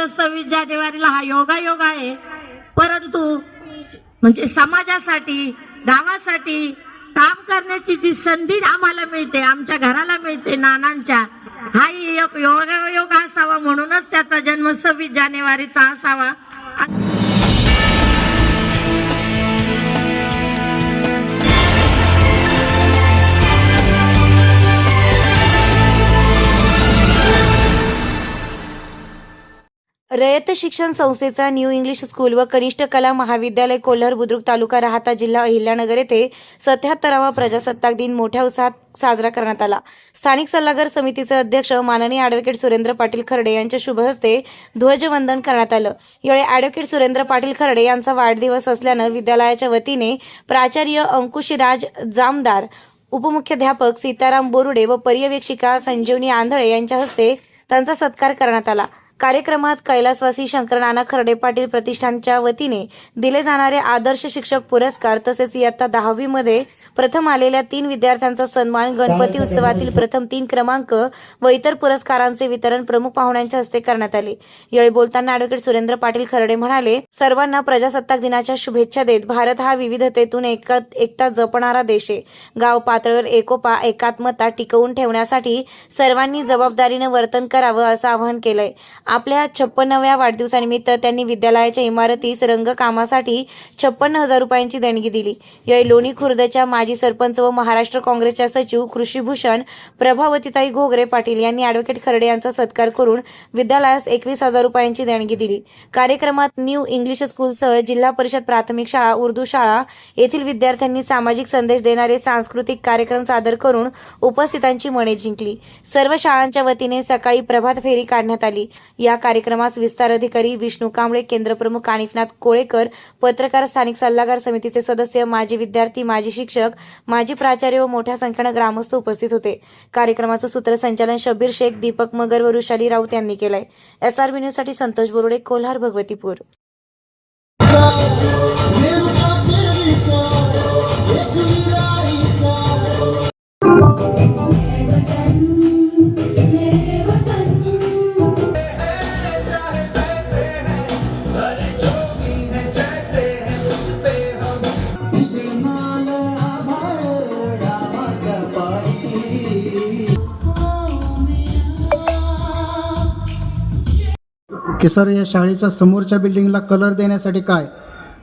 म्हणजे सव्वीस जानेवारीला हा योगायोग आहे. परंतु म्हणजे समाजासाठी गावासाठी काम करण्याची जी संधी आम्हाला मिळते आमच्या घराला मिळते नानांच्या हाही एक योगायोग असावा म्हणूनच त्याचा जन्म सव्वीस जानेवारीचा असावा. रयत शिक्षण संस्थेचा न्यू इंग्लिश स्कूल व कनिष्ठ कला महाविद्यालय कोल्हार बुद्रुक तालुका राहता जिल्हा अहिल्यानगर येथे सत्याहत्तरावा प्रजासत्ताक दिन मोठ्या उत्साहात साजरा करण्यात आला. स्थानिक सल्लागार समितीचे अध्यक्ष माननीय ॲडव्होकेट सुरेंद्र पाटील खर्डे यांच्या शुभ हस्ते ध्वजवंदन करण्यात आलं. यावेळी ॲडव्होकेट सुरेंद्र पाटील खर्डे यांचा वाढदिवस असल्यानं विद्यालयाच्या वतीने प्राचार्य अंकुशराज जामदार उपमुख्याध्यापक सीताराम बोरुडे व पर्यवेक्षिका संजीवनी आंधळे यांच्या हस्ते त्यांचा सत्कार करण्यात आला. कार्यक्रमात कैलासवासी शंकरनाना खर्डे पाटील प्रतिष्ठानच्या वतीने दिले जाणारे आदर्श शिक्षक पुरस्कार तसेच इयत्ता दहावी मध्ये प्रथम आलेल्या तीन विद्यार्थ्यांचा सन्मान गणपती उत्सवातील प्रथम तीन क्रमांक व इतर पुरस्कारांचे वितरण प्रमुख पाहुण्यांच्या हस्ते करण्यात आले. यावेळी बोलताना ॲडव्होकेट सुरेंद्र पाटील खर्डे म्हणाले सर्वांना प्रजासत्ताक दिनाच्या शुभेच्छा देत भारत हा विविधतेतून एक एकता जपणारा देश आहे. गाव पातळीवर एकोपा एकात्मता टिकवून ठेवण्यासाठी सर्वांनी जबाबदारीने वर्तन करावं असं आवाहन केलंय. आपल्या छप्पनव्या वाढदिवसानिमित्त त्यांनी विद्यालयाच्या इमारतीस रंगकामासाठी छप्पन्न हजार रुपयांची देणगी दिली. यावेळी लोणी खुर्दच्या माजी सरपंच व महाराष्ट्र काँग्रेसच्या सचिव कृषीभूषण प्रभावतीताई घोगरे पाटील यांनी अॅडव्होकेट खर्डे यांचा सत्कार करून विद्यालयास एकवीस हजार रुपयांची देणगी दिली. कार्यक्रमात न्यू इंग्लिश स्कूलसह जिल्हा परिषद प्राथमिक शाळा उर्दू शाळा येथील विद्यार्थ्यांनी सामाजिक संदेश देणारे सांस्कृतिक कार्यक्रम सादर करून उपस्थितांची मने जिंकली. सर्व शाळांच्या वतीने सकाळी प्रभात फेरी काढण्यात आली. या कार्यक्रमास विस्तार अधिकारी विष्णू कांबळे केंद्रप्रमुख कानिफनाथ कोळेकर पत्रकार स्थानिक सल्लागार समितीचे सदस्य माजी विद्यार्थी माजी शिक्षक माजी प्राचार्य व मोठ्या संख्येनं ग्रामस्थ उपस्थित होते. कार्यक्रमाचं सूत्रसंचालन शबीर शेख दीपक मगर व रुशाली राऊत यांनी केलंय. एसआरबी न्यूजसाठी संतोष बोरुडे कोल्हार भगवतीपूर. की सर या शाळेच्या समोरच्या बिल्डिंगला कलर देण्यासाठी काय?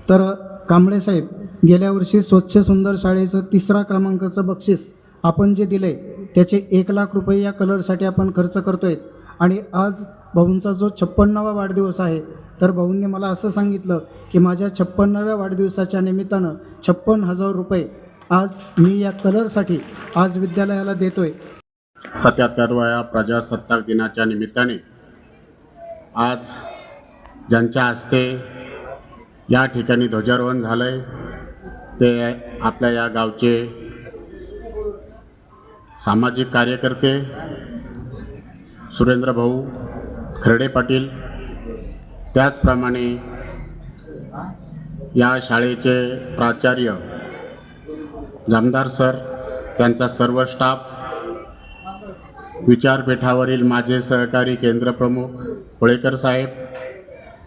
तर कांबळे साहेब गेल्या वर्षी स्वच्छ सुंदर शाळेचं तिसरा क्रमांकाचं बक्षीस आपण जे दिले त्याचे एक लाख रुपये या कलरसाठी आपण खर्च करतोय. आणि आज भाऊंचा जो छप्पन्नावा वाढदिवस आहे तर भाऊंनी मला असं सांगितलं की माझ्या छप्पन्नाव्या वाढदिवसाच्या निमित्तानं छप्पन हजार रुपये आज मी या कलरसाठी आज विद्यालयाला देतोय. सत्याहत्तरव्या प्रजासत्ताक दिनाच्या निमित्ताने आज ज्यांच्या हस्ते या ठिकाणी ध्वजारोहण झालं आहे ते आपल्या या गावचे सामाजिक कार्यकर्ते सुरेंद्र भाऊ खर्डे पाटील त्याचप्रमाणे या शाळेचे प्राचार्य जामदार सर त्यांचा सर्व स्टाफ विचारपीठावरील माझे सहकारी केंद्रप्रमुख होळेकर साहेब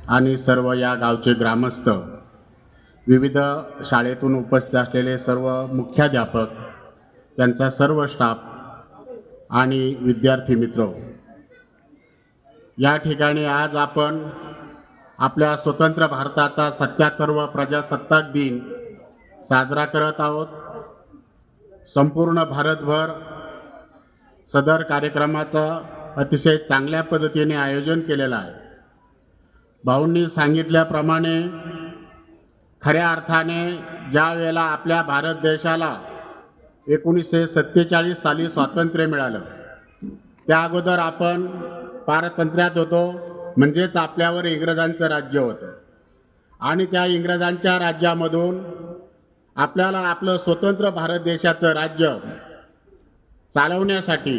आणि सर्व या गावचे ग्रामस्थ विविध शाळेतून उपस्थित असलेले सर्व मुख्याध्यापक त्यांचा सर्व स्टाफ आणि विद्यार्थी मित्र. या ठिकाणी आज आपण आपल्या स्वतंत्र भारताचा सत्याहत्तरवा प्रजासत्ताक दिन साजरा करत आहोत. संपूर्ण भारतभर सदर कार्यक्रमाचं अतिशय चांगल्या पद्धतीने आयोजन केलेलं आहे. भाऊंनी सांगितल्याप्रमाणे खऱ्या अर्थाने ज्या वेळेला आपल्या भारत देशाला एकोणीसशे सत्तेचाळीस साली स्वातंत्र्य मिळालं त्या अगोदर आपण पारतंत्र्यात होतो म्हणजेच आपल्यावर इंग्रजांचं राज्य होतं. आणि त्या इंग्रजांच्या राज्यामधून आपल्याला आपलं स्वतंत्र भारत देशाचं राज्य चालवण्यासाठी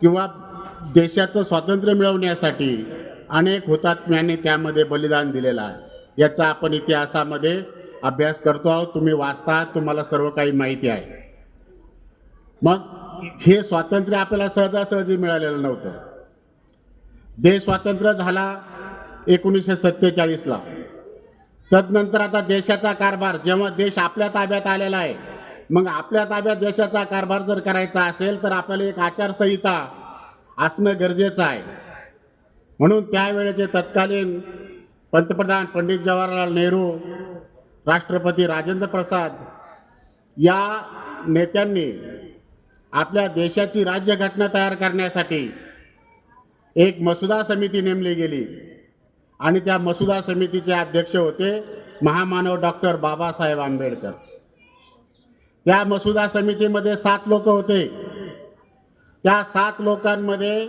किंवा देशाचं स्वातंत्र्य मिळवण्यासाठी अनेक हुतात्म्यांनी त्यामध्ये बलिदान दिलेलं आहे. याचा आपण इतिहासामध्ये अभ्यास करतो आहोत. तुम्ही वाचता तुम्हाला सर्व काही माहिती आहे. मग हे स्वातंत्र्य आपल्याला सहजासहजी मिळालेलं नव्हतं. देश स्वातंत्र्य झाला एकोणीसशे सत्तेचाळीसला. तदनंतर आता देशाचा कारभार जेव्हा देश आपल्या ताब्यात आलेला आहे मग आपल्या ताब्यात देशाचा कारभार जर करायचा असेल तर आपल्याला एक आचारसंहिता असणं गरजेचं आहे. म्हणून त्यावेळेचे तत्कालीन पंतप्रधान पंडित जवाहरलाल नेहरू राष्ट्रपती राजेंद्र प्रसाद या नेत्यांनी आपल्या देशाची राज्यघटना तयार करण्यासाठी एक मसुदा समिती नेमली गेली आणि त्या मसुदा समितीचे अध्यक्ष होते महामानव डॉक्टर बाबासाहेब आंबेडकर. त्या मसुदा समितीमध्ये सात लोक होते. त्या सात लोकांमध्ये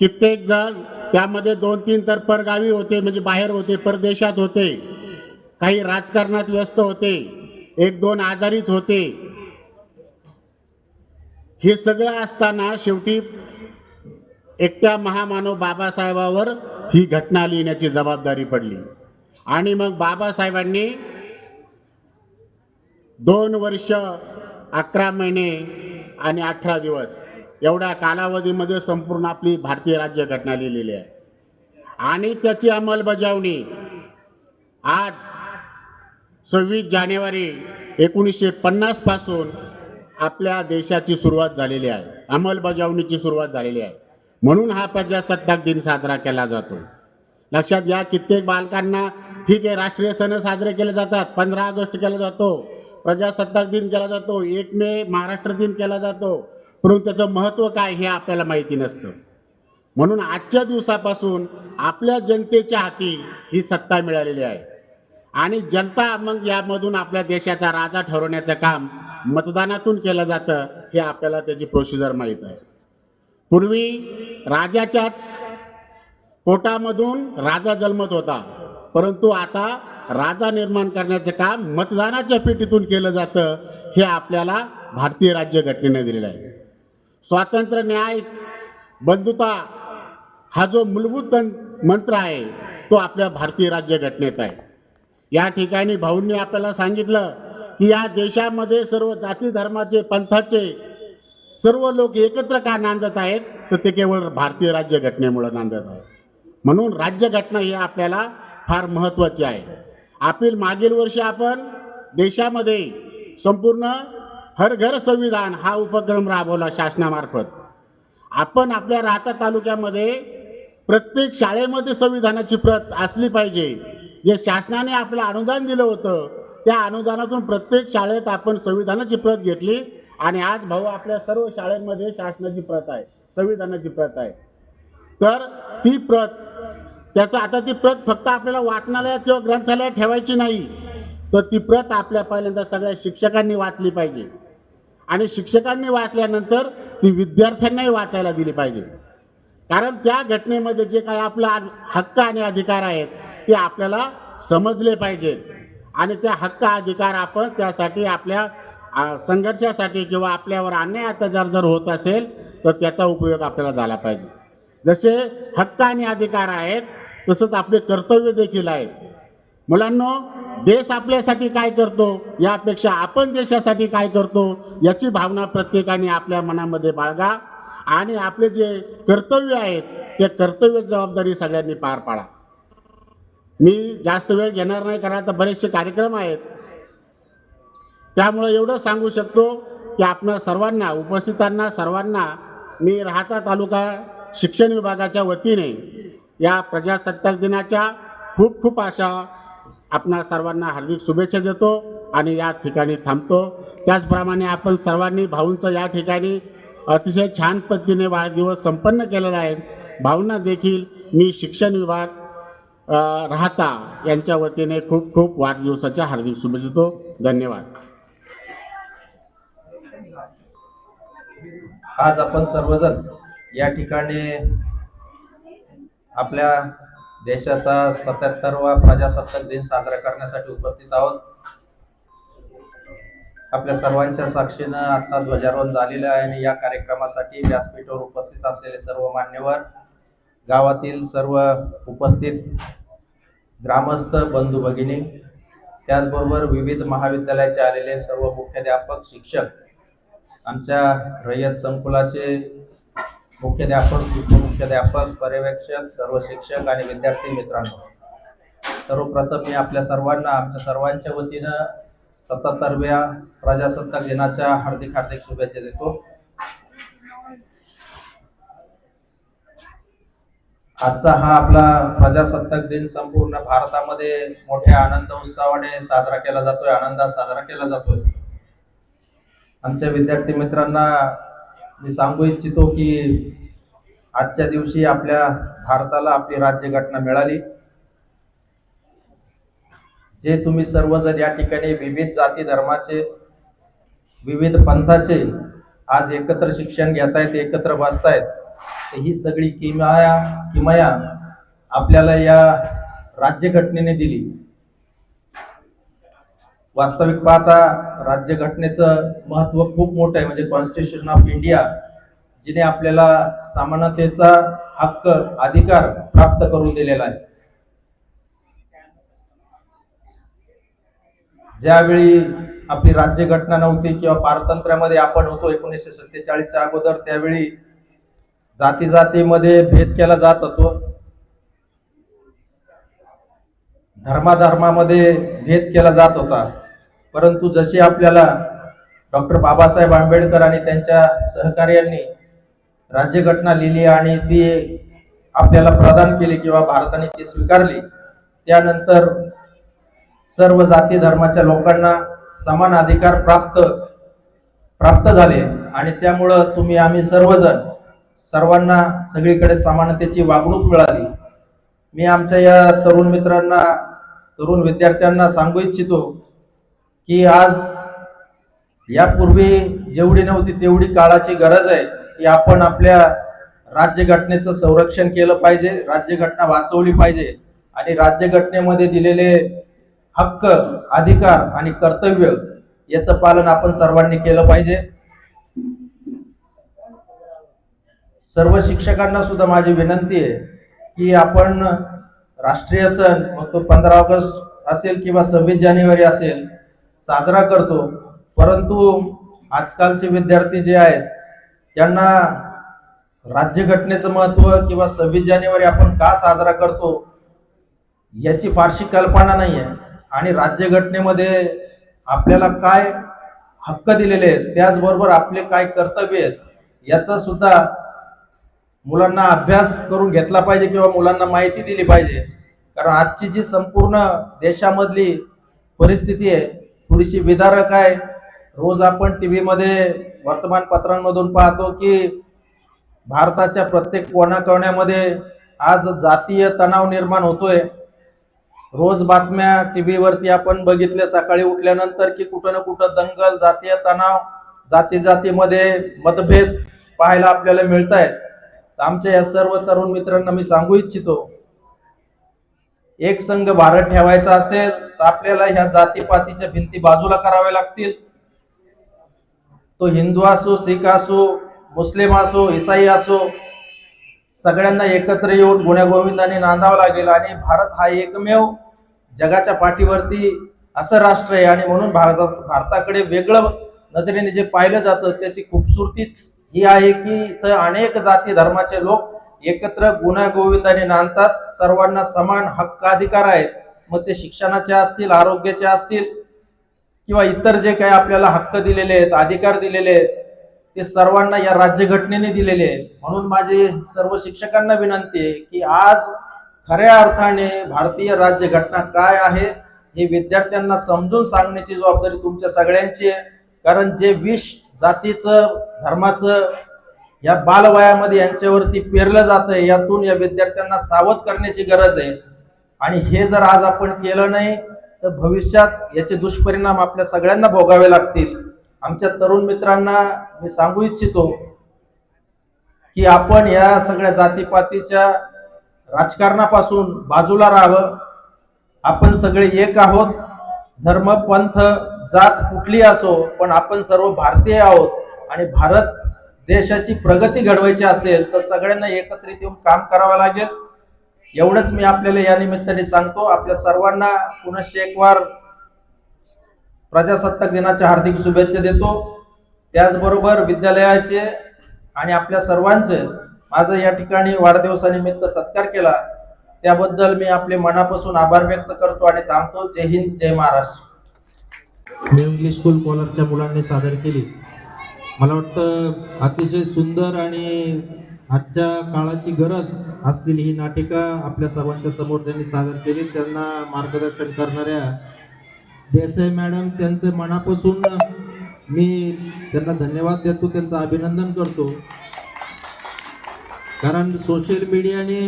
कित्येक जण त्यामध्ये दोन तीन तर परगावी होते म्हणजे बाहेर होते परदेशात होते. काही राजकारणात व्यस्त होते. एक दोन आजारीच होते. हे सगळं असताना शेवटी एकट्या महामानव बाबासाहेबावर ही घटना लिहिण्याची जबाबदारी पडली. आणि मग बाबासाहेबांनी दोन वर्ष अकरा महिने आणि अठरा दिवस एवढ्या कालावधीमध्ये संपूर्ण आपली भारतीय राज्यघटना लिहिलेली आहे. आणि त्याची अंमलबजावणी आज सव्वीस जानेवारी एकोणीसशे पन्नासपासून आपल्या देशाची सुरुवात झालेली आहे. अंमलबजावणीची सुरुवात झालेली आहे. म्हणून हा प्रजासत्ताक दिन साजरा केला जातो. लक्षात घ्या कित्येक बालकांना ठीक आहे राष्ट्रीय सण साजरे केले जातात पंधरा ऑगस्ट केला जातो. प्रजासत्ताक दिन केला जातो एक मे महाराष्ट्र दिन केला जातो. परंतु त्याचं महत्त्व काय हे आपल्याला माहिती नसतं. म्हणून आजच्या दिवसापासून आपल्या जनतेच्या हाती ही सत्ता मिळालेली आहे. आणि जनता मग यामधून आपल्या देशाचा राजा ठरवण्याचं काम मतदानातून केलं जातं हे आपल्याला त्याची प्रोसिजर माहीत आहे. पूर्वी राजाच्याच पोटामधून राजा जन्मत होता. परंतु आता राजा निर्माण करण्याचं काम मतदानाच्या पेटीतून केलं जातं हे आपल्याला भारतीय राज्यघटनेने दिलेलं आहे. स्वातंत्र्य न्याय बंधुता हा जो मूलभूत मंत्र आहे तो आपल्या भारतीय राज्यघटनेत आहे. या ठिकाणी भाऊंनी आपल्याला सांगितलं की या देशामध्ये सर्व जाती धर्माचे पंथाचे सर्व लोक एकत्र का नांदत आहेत तर ते केवळ भारतीय राज्यघटनेमुळे नांदत आहेत. म्हणून राज्यघटना ही आपल्याला फार महत्वाची आहे. आपील मागील वर्षी आपण देशामध्ये संपूर्ण हर घर संविधान हा उपक्रम राबवला शासनामार्फत. आपण आपल्या राहता तालुक्यामध्ये प्रत्येक शाळेमध्ये संविधानाची प्रत असली पाहिजे. जे शासनाने आपलं अनुदान दिलं होतं त्या अनुदानातून प्रत्येक शाळेत आपण संविधानाची प्रत घेतली आणि आज भाऊ आपल्या सर्व शाळेमध्ये शासनाची प्रत आहे संविधानाची प्रत आहे. तर ती प्रत त्याचं आता ती प्रत फक्त आपल्याला वाचनालयात किंवा ग्रंथालयात ठेवायची नाही तर ती प्रत आपल्या पहिल्यांदा सगळ्या शिक्षकांनी वाचली पाहिजे. आणि शिक्षकांनी वाचल्यानंतर ती विद्यार्थ्यांनाही वाचायला दिली पाहिजे. कारण त्या घटनेमध्ये जे काही आपला हक्क आणि अधिकार आहेत ते आपल्याला समजले पाहिजेत आणि त्या हक्क अधिकार आपण त्यासाठी आपल्या संघर्षासाठी किंवा आपल्यावर अन्याय अत्याचार जर होत असेल तर त्याचा उपयोग आपल्याला झाला पाहिजे. जसे हक्क आणि अधिकार आहेत तसंच आपले कर्तव्य देखील आहे. मुलांनो देश आपल्यासाठी काय करतो यापेक्षा आपण देशासाठी काय करतो याची भावना प्रत्येकाने आपल्या मनामध्ये बाळगा आणि आपले जे कर्तव्य आहेत ते कर्तव्य जबाबदारी सगळ्यांनी पार पाडा. मी जास्त वेळ घेणार नाही कारण आता बरेचसे कार्यक्रम आहेत. त्यामुळे एवढं सांगू शकतो की आपणा सर्वांना उपस्थितांना सर्वांना मी राहता तालुका शिक्षण विभागाच्या वतीने या प्रजासत्ताक दिनाच्या खूप खूप अशा आपणा सर्वांना हार्दिक शुभेच्छा देतो आणि या ठिकाणी थांबतो. त्याचप्रमाणे आपण सर्वांनी भाऊंचं या ठिकाणी अतिशय छान पद्धतीने वाढदिवस संपन्न केलेला आहे. भाऊंना देखील मी शिक्षण विभाग राहता यांच्या वतीने खूप खूप वाढदिवसाच्या हार्दिक शुभेच्छा देतो. धन्यवाद. आज आपण सर्वजण या ठिकाणी आपल्या देशाचा सत्याहत्तरवा प्रजासत्ताक दिन साजरा करण्यासाठी उपस्थित आहोत. आपल्या सर्वांच्या साक्षीनं आता ध्वजारोहण झालेलं आहे आणि या कार्यक्रमासाठी व्यासपीठावर उपस्थित असलेले सर्व मान्यवर गावातील सर्व उपस्थित ग्रामस्थ बंधू भगिनी त्याचबरोबर विविध महाविद्यालयाचे आलेले सर्व मुख्याध्यापक शिक्षक आमच्या रयत संकुलाचे मुख्याध्यापक उपमुख्याध्यापक पर्यवेक्षक सर्व शिक्षक आणि विद्यार्थी मित्रांनो. सर्वप्रथम मी आपल्या सर्वांना आमच्या सर्वांच्या वतीनं सत्याहत्तरव्या प्रजासत्ताक दिनाच्या हार्दिक हार्दिक शुभेच्छा देतो. आजचा हा आपला प्रजासत्ताक दिन संपूर्ण भारतामध्ये मोठ्या आनंद उत्साहाने साजरा केला जातोय आनंदात साजरा केला जातोय. आमच्या विद्यार्थी मित्रांना मी सांगू इच्छितो की आजच्या दिवशी आपल्या भारताला आपली राज्यघटना मिळाली. जे तुम्ही सर्वजण या ठिकाणी विविध जाती धर्माचे विविध पंथाचे आज एकत्र शिक्षण घेतायत एकत्र बसतायत तर ही सगळी किमाया किमया आपल्याला या राज्यघटनेने दिली. वास्तविक पाहता राज्यघटनेचं महत्त्व खूप मोठं आहे. म्हणजे कॉन्स्टिट्यूशन ऑफ इंडिया जिने आपल्याला समानतेचा हक्क अधिकार प्राप्त करून दिलेला आहे. ज्यावेळी आपली राज्यघटना नव्हती किंवा पारतंत्र्यामध्ये आपण होतो एकोणीसशे सत्तेचाळीसच्या अगोदर त्यावेळी जाती जातीमध्ये भेद केला जात होतो. धर्माधर्मामध्ये भेद केला जात होता. परंतु जसे आपल्याला डॉक्टर बाबासाहेब आंबेडकर आणि त्यांच्या सहकार्यांनी राज्यघटना लिहिली आणि ती आपल्याला प्रदान केली किंवा भारताने ती स्वीकारली त्यानंतर सर्व जाती धर्माच्या लोकांना समान अधिकार प्राप्त प्राप्त झाले आणि त्यामुळं तुम्ही आम्ही सर्वजण सर्वांना सगळीकडे समानतेची वागणूक मिळाली. मी आमच्या या तरुण मित्रांना तरुण विद्यार्थ्यांना सांगू इच्छितो की आज यापूर्वी जेवढी नव्हती तेवढी काळाची गरज आहे की आपण आपल्या राज्यघटनेचं संरक्षण केलं पाहिजे राज्यघटना वाचवली पाहिजे आणि राज्यघटनेमध्ये दिलेले हक्क अधिकार आणि कर्तव्य याचं पालन आपण सर्वांनी केलं पाहिजे. सर्व शिक्षकांना सुद्धा माझी विनंती आहे की आपण राष्ट्रीय सण मग तो पंधरा ऑगस्ट असेल किंवा सव्वीस जानेवारी असेल साजरा करतो. परंतु आजकालचे विद्यार्थी जे आहेत त्यांना राज्यघटनेचं महत्त्व किंवा सव्वीस जानेवारी आपण का साजरा करतो याची फारशी कल्पना नाही आहे आणि राज्यघटनेमध्ये आपल्याला काय हक्क दिलेले आहेत त्याचबरोबर आपले काय कर्तव्य आहेत याचा सुद्धा मुलांना अभ्यास करून घेतला पाहिजे किंवा मुलांना माहिती दिली पाहिजे. कारण आजची जी संपूर्ण देशामधली परिस्थिती आहे थोडीशी विदारक आहे. रोज आपण टी व्हीमध्ये वर्तमानपत्रांमधून पाहतो की भारताच्या प्रत्येक कोणाकोण्यामध्ये आज जातीय तणाव निर्माण होतोय. रोज बातम्या टी व्हीवरती आपण बघितल्या सकाळी उठल्यानंतर की कुठं ना कुठं दंगल जातीय तणाव जाती जातीमध्ये मतभेद पाहायला आपल्याला मिळत आहेत आमच्या या सर्व तरुण मित्रांना मी सांगू इच्छितो एक संघ भारत ठेवायचा असेल तर आपल्याला ह्या जातीपातीच्या भिंती बाजूला कराव्या लागतील. तो हिंदू असो सिख असो मुस्लिम असो इसाई असो सगळ्यांना एकत्र येऊन गुण्यागोविंदाने नांदावं लागेल. आणि भारत हा एकमेव जगाच्या पाठीवरती असं राष्ट्र आहे. आणि म्हणून भारतात भारताकडे वेगळं नजरेने जे पाहिलं जातं त्याची खूबसूरतीच ही आहे की इथं अनेक जाती धर्माचे लोक एकत्र गुण्यागोविंदाने नांदतात. सर्वांना समान हक्क अधिकार आहेत. मग ते शिक्षणाचे असतील आरोग्याचे असतील किंवा इतर जे काही आपल्याला हक्क दिलेले आहेत अधिकार दिलेले आहेत ते सर्वांना या राज्यघटनेने दिलेले आहेत. म्हणून माझी सर्व शिक्षकांना विनंती आहे की आज खऱ्या अर्थाने भारतीय राज्यघटना काय आहे हे विद्यार्थ्यांना समजून सांगण्याची जबाबदारी तुमच्या सगळ्यांची आहे. कारण जे विष जातीचं धर्माचं या बालवयामध्ये यांच्यावरती पेरलं जातंय यातून या विद्यार्थ्यांना सावध करण्याची गरज आहे. आणि हे जर आज आपण केलं नाही तर भविष्यात याचे दुष्परिणाम आपल्या सगळ्यांना भोगावे लागतील. आमच्या तरुण मित्रांना मी सांगू इच्छितो की आपण या सगळ्या जातीपातीच्या राजकारणापासून बाजूला राहावं. आपण सगळे एक आहोत. धर्म पंथ जात कुठली असो पण आपण सर्व भारतीय आहोत. आणि भारत देशाची प्रगती घडवायची असेल तर सगळ्यांना एकत्रित येऊन काम करावं लागेल. एवढंच मी आपल्याला या निमित्ताने सांगतो आपल्या सर्वांना पुनश्च एक वार प्रजासत्ताक दिनाच्या हार्दिक शुभेच्छा देतो. त्याचबरोबर विद्यालयाचे आणि आपल्या सर्वांचे माझा या ठिकाणी वाढदिवसानिमित्त सत्कार केला. त्याबद्दल मी आपले मनापासून आभार व्यक्त करतो आणि थांबतो. जय हिंद जय महाराष्ट्र. न्यू इंग्लिश स्कूल कॉलरच्या मुलांनी सादर केली? मला वाटतं अतिशय सुंदर आणि आजच्या काळाची गरज असलेली ही नाटिका आपल्या सर्वांच्या समोर त्यांनी सादर केली. त्यांना मार्गदर्शन करणाऱ्या देसाई मॅडम त्यांचे मनापासून मी त्यांना धन्यवाद देतो त्यांचं अभिनंदन करतो. कारण सोशल मीडियाने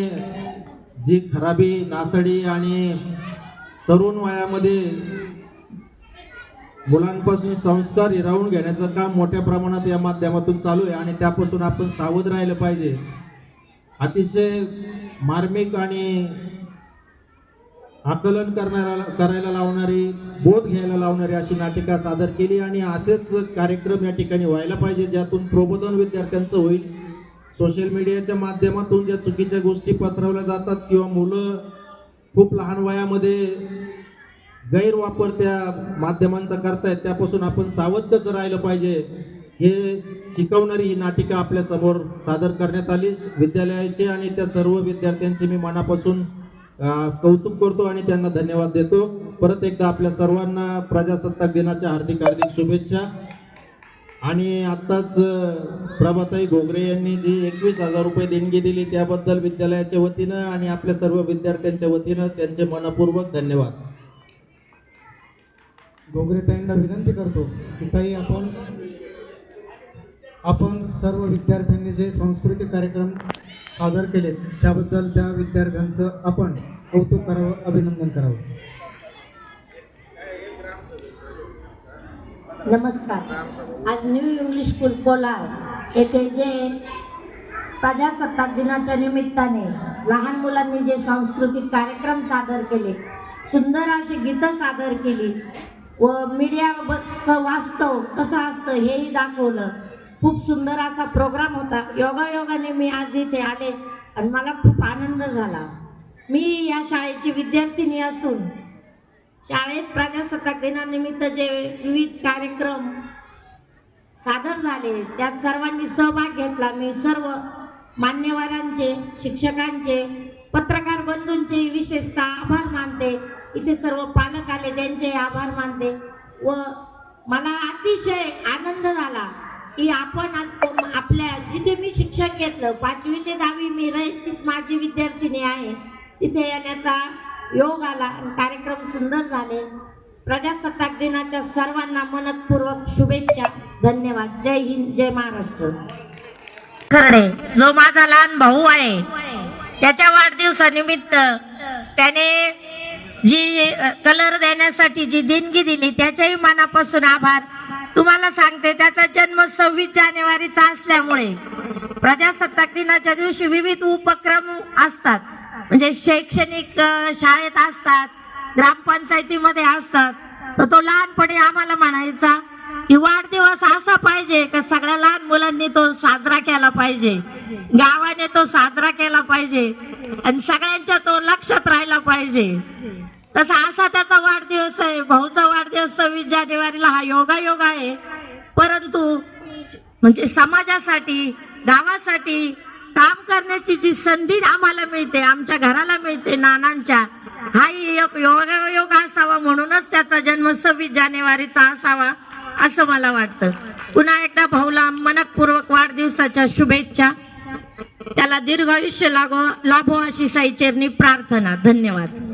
जी खराबी नासडी आणि तरुण वयामध्ये मुलांपासून संस्कार हिरावून घेण्याचं काम मोठ्या प्रमाणात या माध्यमातून चालू आहे आणि त्यापासून आपण सावध राहिलं पाहिजे. अतिशय मार्मिक आणि आकलन करणाऱ्या करायला लावणारी बोध घ्यायला लावणारी अशी नाटिका सादर केली आणि असेच कार्यक्रम या ठिकाणी व्हायला पाहिजे ज्यातून प्रबोधन विद्यार्थ्यांचं होईल. सोशल मीडियाच्या माध्यमातून ज्या चुकीच्या गोष्टी पसरवल्या जातात किंवा मुलं खूप लहान वयामध्ये गैरवापर त्या माध्यमांचा करतायत त्यापासून आपण सावध कसं राहिलं पाहिजे. हे शिकवणारी ही नाटिका आपल्यासमोर सादर करण्यात आली. विद्यालयाचे आणि त्या सर्व विद्यार्थ्यांचे मी मनापासून कौतुक करतो आणि त्यांना धन्यवाद देतो. परत एकदा आपल्या सर्वांना प्रजासत्ताक दिनाच्या हार्दिक हार्दिक शुभेच्छा. आणि आत्ताच प्रभाताई घोगरे यांनी जी एकवीस हजार रुपये देणगी दिली त्याबद्दल विद्यालयाच्या वतीनं आणि आपल्या सर्व विद्यार्थ्यांच्या वतीनं त्यांचे मनपूर्वक धन्यवाद. गोगरेताईंना विनंती करतो की ताई आपण आपण सर्व विद्यार्थ्यांनी जे सांस्कृतिक कार्यक्रम सादर केले त्याबद्दल त्या विद्यार्थ्यांचं आपण कौतुक करावं अभिनंदन करावं. नमस्कार. आज न्यू इंग्लिश स्कूल कोलार येथे जे प्रजासत्ताक दिनाच्या निमित्ताने लहान मुलांनी जे सांस्कृतिक कार्यक्रम सादर केले सुंदर अशी गीतं सादर केली व मीडिया वास्तव कसं असतं हेही दाखवलं. खूप सुंदर असा प्रोग्राम होता. योगायोगाने मी आज इथे आले आणि मला खूप आनंद झाला. मी या शाळेची विद्यार्थिनी असून शाळेत प्रजासत्ताक दिनानिमित्त जे विविध कार्यक्रम सादर झाले त्यात सर्वांनी सहभाग घेतला. मी सर्व मान्यवरांचे शिक्षकांचे पत्रकार बंधूंचे विशेषतः आभार मानते. इथे सर्व पालक आले त्यांचे आभार मानते. व मला अतिशय आनंद झाला की आपण आज आपल्या जिथे मी शिक्षक घेतलं पाचवी ते दहावी मी रयचीच माझी विद्यार्थिनी आहे. तिथे येण्याचा योग आला आणि कार्यक्रम सुंदर झाले. प्रजासत्ताक दिनाच्या सर्वांना मनपूर्वक शुभेच्छा. धन्यवाद. जय हिंद जय महाराष्ट्र. खरडे जो माझा लहान भाऊ आहे त्याच्या वाढदिवसानिमित्त त्याने जी कलर देण्यासाठी जी देणगी दिली त्याच्याही मनापासून आभार. तुम्हाला सांगते त्याचा जन्म सव्वीस जानेवारीचा असल्यामुळे प्रजासत्ताक दिनाच्या दिवशी विविध उपक्रम असतात. म्हणजे शैक्षणिक शाळेत असतात ग्रामपंचायतीमध्ये असतात. तर तो लहानपणी आम्हाला म्हणायचा की वाढदिवस असा पाहिजे का सगळ्या लहान मुलांनी तो साजरा केला पाहिजे? गावाने तो साजरा केला पाहिजे. आणि सगळ्यांच्या तो लक्षात राहिला पाहिजे. तसा असा त्याचा वाढदिवस आहे. भाऊचा वाढदिवस सव्वीस जानेवारीला हा योगायोग आहे. परंतु म्हणजे समाजासाठी गावासाठी काम करण्याची जी संधी आम्हाला मिळते आमच्या घराला मिळते नानांच्या हाही एक योगायोग असावा म्हणूनच त्याचा जन्म सव्वीस जानेवारीचा असावा असं मला वाटतं. पुन्हा एकदा भाऊला मनपूर्वक वाढदिवसाच्या शुभेच्छा. त्याला दीर्घ आयुष्य लागो लाभो अशी साईचरणी प्रार्थना. धन्यवाद.